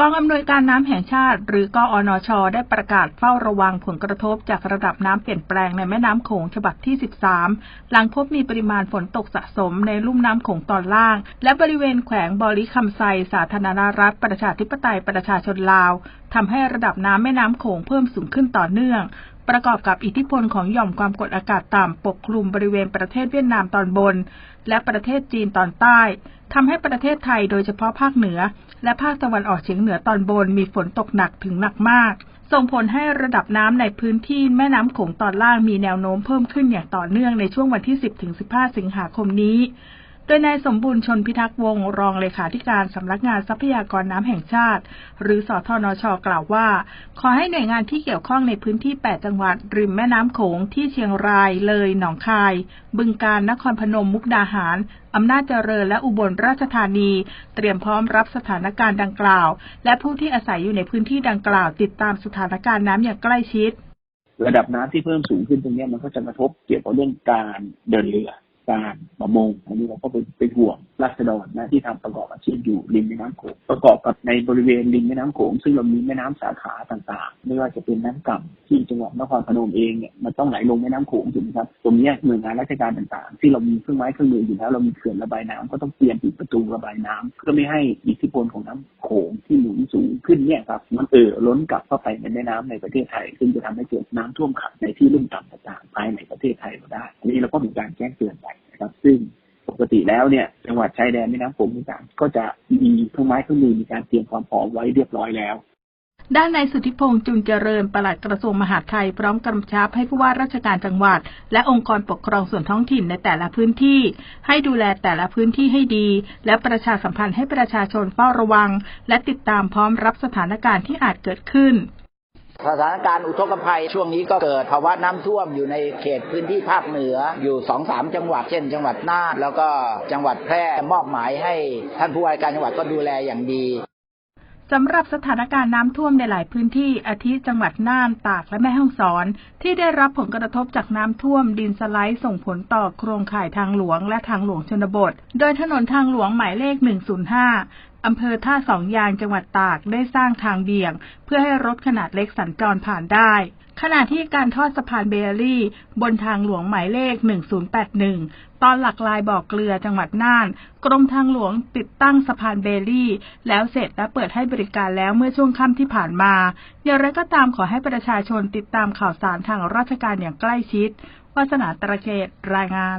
กองอำนวยการน้ำแห่งชาติ หรือกอนช ได้ประกาศเฝ้าระวังผลกระทบจากระดับน้ำเปลี่ยนแปลงในแม่น้ำโขงฉบับที่ 13 หลังพบมีปริมาณฝนตกสะสมในลุ่มน้ำโขงตอนล่าง และบริเวณแขวงบริคำไซ สาธารณรัฐ ประชาธิปไตยประชาชนลาวทำให้ระดับน้ำแม่น้ำโขงเพิ่มสูงขึ้นต่อเนื่อง ประกอบกับอิทธิพลของหย่อมความกดอากาศต่ำปกคลุมบริเวณประเทศเวียดนามตอนบน และประเทศจีนตอนใต้ทำให้ประเทศไทยโดยเฉพาะภาคเหนือ และภาคตะวันออกเฉียงเหนือตอนบนมีฝนตกหนักถึงหนักมาก ส่งผลให้ระดับน้ำในพื้นที่แม่น้ำโขงตอนล่างมีแนวโน้มเพิ่มขึ้นอย่างต่อเนื่องในช่วงวันที่ 10-15 สิงหาคมนี้ โดยนายสมบูรณ์ชนพิทักษ์วงรองเลขาธิการสำนักงานทรัพยากรน้ำแห่งชาติ หรือสทนช กล่าวว่า ขอให้หน่วยงานที่เกี่ยวข้องในพื้นที่ 8 จังหวัด ริมแม่น้ำโขงที่เชียงราย เลย หนองคาย บึงกาฬนครพนมมุกดาหารอำนาจเจริญและอุบลราชธานี เตรียมพร้อมรับสถานการณ์ดังกล่าว และผู้ที่อาศัยอยู่ในพื้นที่ดังกล่าว ติดตามสถานการณ์น้ำอย่างใกล้ชิด ระดับน้ำที่เพิ่มสูงขึ้นตรงนี้มันก็จะกระทบเกี่ยวกับเรื่องการเดินเรือ การประมงอันนี้เราก็เป็นเป็นห่วงราษฎรนะที่ทำประกอบอาชีพอยู่ริมแม่น้ำโขงประกอบกับในบริเวณริมแม่น้ำโขงซึ่งเรามีแม่น้ำสาขาต่างๆ ไม่ว่าจะเป็นน้ำก่ำที่จังหวัดนครพนมเองเนี่ยมันต้องไหลลงแม่น้ำโขงถูกไหมครับตรงนี้หน่วยงานราชการต่างๆ ที่เรามีเครื่องไม้เครื่องมืออยู่แล้วเรามีเขื่อนระบายน้ำก็ต้องเตรียมปิดประตูระบายน้ำเพื่อไม่ให้อิทธิพลของน้ำ โขงที่หนุนสูงขึ้นเนี่ยครับ มันเอ่อล้นกลับเข้าไปในแม่น้ำในประเทศไทย ซึ่งจะทำให้เกิดน้ำท่วมขังในที่ลุ่มต่ำต่างๆภายในประเทศไทยเราได้อันนี้เราก็มีการแจ้งเตือนไปนะครับ ซึ่งปกติแล้วเนี่ยจังหวัดชายแดนแม่น้ำโขงต่างๆก็จะมีเครื่องไม้เครื่องมือมีการเตรียมความพร้อมไว้เรียบร้อยแล้ว ด้านนายสุทธิพงษ์จุนเจริญปลัดกระทรวงมหาดไทย พร้อมกำชับให้ผู้ว่าราชการจังหวัด และองค์กรปกครองส่วนท้องถิ่นในแต่ละพื้นที่ ให้ดูแลแต่ละพื้นที่ให้ดี และประชาสัมพันธ์ให้ประชาชนเฝ้าระวัง และติดตามพร้อมรับสถานการณ์ที่อาจเกิดขึ้นสถานการณ์อุทกภัยช่วงนี้ก็เกิดภาวะน้ำท่วมอยู่ในเขตพื้นที่ภาคเหนืออยู่สองสามจังหวัดเช่น จังหวัดน่านแล้วก็จังหวัดแพร่มอบหมายให้ท่านผู้ว่าการจังหวัดก็ดูแลอย่างดี สำหรับสถานการณ์น้ำท่วมในหลายพื้นที่ อาทิจังหวัดน่าน ตาก และแม่ฮ่องสอน ที่ได้รับผลกระทบจากน้ำท่วม ดินสไลด์ส่งผลต่อโครงข่ายทางหลวงและทางหลวงชนบท โดยถนนทางหลวงหมายเลข 105 อำเภอท่าสองยางจังหวัดตากได้สร้างทางเบี่ยง เพื่อให้รถขนาดเล็กสัญจรผ่านได้ ขณะที่การทอดสะพานเบลลี่ บนทางหลวงหมายเลข 1081 ตอนหลักลายบ่อเกลือจังหวัดน่าน กรมทางหลวงติดตั้งสะพานเบลลี่ แล้วเสร็จและเปิดให้บริการแล้วเมื่อช่วงค่ำที่ผ่านมา อย่างไรก็ตามขอให้ประชาชนติดตามข่าวสารทางราชการอย่างใกล้ชิด วาสนาตระเกตรายงาน